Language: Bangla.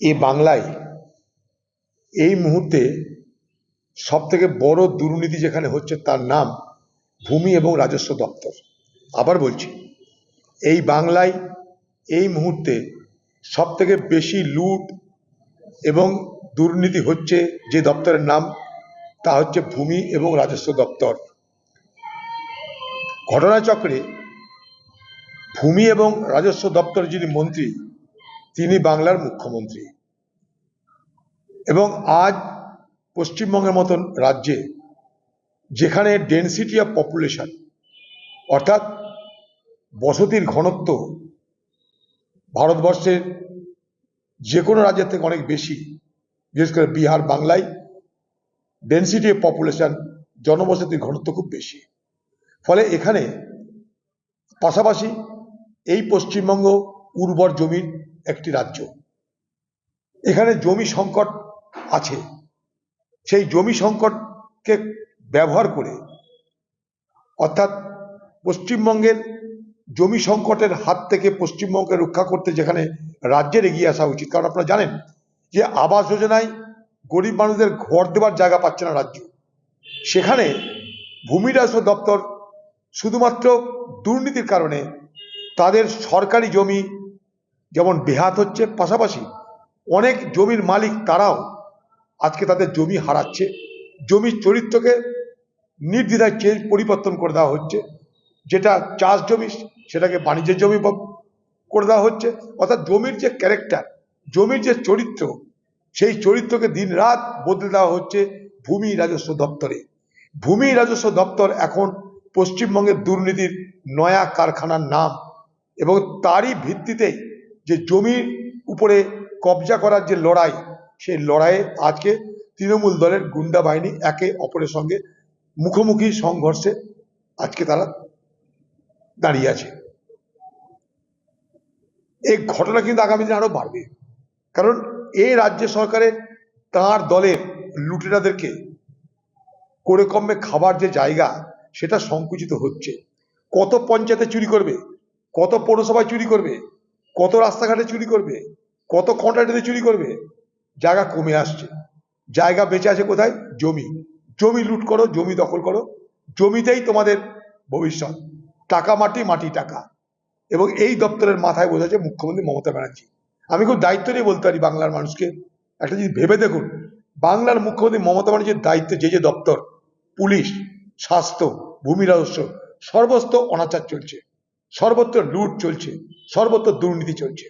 এই বাংলায় এই মুহূর্তে সব থেকে বড় দুর্নীতি যেখানে হচ্ছে তার নাম ভূমি এবং রাজস্ব দপ্তর। আবার বলছি, এই বাংলায় এই মুহূর্তে সব থেকে বেশি লুট এবং দুর্নীতি হচ্ছে যে দপ্তরের নাম, তা হচ্ছে ভূমি এবং রাজস্ব দপ্তর। ঘটনাচক্রে ভূমি এবং রাজস্ব দপ্তর যিনি মন্ত্রী তিনি বাংলার মুখ্যমন্ত্রী। এবং আজ পশ্চিমবঙ্গের মতন রাজ্যে যেখানে ডেন্সিটি অফ পপুলেশন অর্থাৎ বসতির ঘনত্ব ভারতবর্ষের যে কোনো রাজ্যের থেকে অনেক বেশি, বিশেষ করে বিহার, বাংলায় ডেন্সিটি অফ পপুলেশন জনবসতির ঘনত্ব খুব বেশি। ফলে এখানে পাশাপাশি এই পশ্চিমবঙ্গ উর্বর জমির একটি রাজ্য। এখানে জমি সংকট আছে। সেই জমি সংকটকে ব্যবহার করে, অর্থাৎ পশ্চিমবঙ্গের জমি সংকটের হাত থেকে পশ্চিমবঙ্গকে রক্ষা করতে যেখানে রাজ্যের এগিয়ে আসা উচিত। কারণ আপনারা জানেন যে আবাস যোজনায় গরিব মানুষদের ঘর দেওয়ার জায়গা পাচ্ছে না রাজ্য। সেখানে ভূমি রাজস্ব দপ্তর শুধুমাত্র দুর্নীতির কারণে তাদের সরকারি জমি যেমন বেহাত হচ্ছে পাশাপাশি অনেক জমির মালিক তারাও আজকে তাদের জমি হারাচ্ছে। জমির চরিত্রকে নির্দ্বিধায় চেঞ্জ পরিবর্তন করে দেওয়া হচ্ছে। যেটা চাষ জমি, সেটাকে বাণিজ্যের জমি করে দেওয়া হচ্ছে। অর্থাৎ জমির যে ক্যারেক্টার জমির যে চরিত্র, সেই চরিত্রকে দিন রাত বদলে দেওয়া হচ্ছে ভূমি রাজস্ব দপ্তরে। ভূমি রাজস্ব দপ্তর এখন পশ্চিমবঙ্গের দুর্নীতির নয়া কারখানার নাম এবং তারই ভিত্তিতে যে জমির উপরে কবজা করার যে লড়াই, সেই লড়াইয়ে আজকে তৃণমূল দলের গুন্ডা বাহিনী একে অপরের সঙ্গে মুখোমুখি সংঘর্ষে আজকে তারা দাঁড়িয়ে আছে। এই ঘটনা কিন্তু আগামী দিনে আরও বাড়বে। কারণ এই রাজ্য সরকারের, তার দলের লুটেরাদেরকে করে কমবে খাবার যে জায়গা, সেটা সংকুচিত হচ্ছে। কত পঞ্চায়েতে চুরি করবে, কত পৌরসভায় চুরি করবে কত রাস্তাঘাটে চুরি করবে, কত কন্ট্রাক্টে চুরি করবে, জায়গা কমে আসছে। জায়গা বেঁচে আছে কোথায়? জমি। জমি লুট করো, জমি দখল করো। জমিতেই তোমাদের ভবিষ্যৎ। টাকা মাটি মাটি টাকা। এবং এই দপ্তরের মাথায় বোঝাচ্ছে মুখ্যমন্ত্রী মমতা ব্যানার্জি। আমি খুব দায়িত্ব নিয়ে বলতে পারি বাংলার মানুষকে। একটা জিনিস ভেবে দেখুন, বাংলার মুখ্যমন্ত্রী মমতা ব্যানার্জির দায়িত্ব, যে যে দপ্তর, পুলিশ, স্বাস্থ্য, ভূমি রাজস্ব সর্বস্ত অনাচার চলছে। সর্বত্র লুট চলছে সর্বত্র দুর্নীতি চলছে।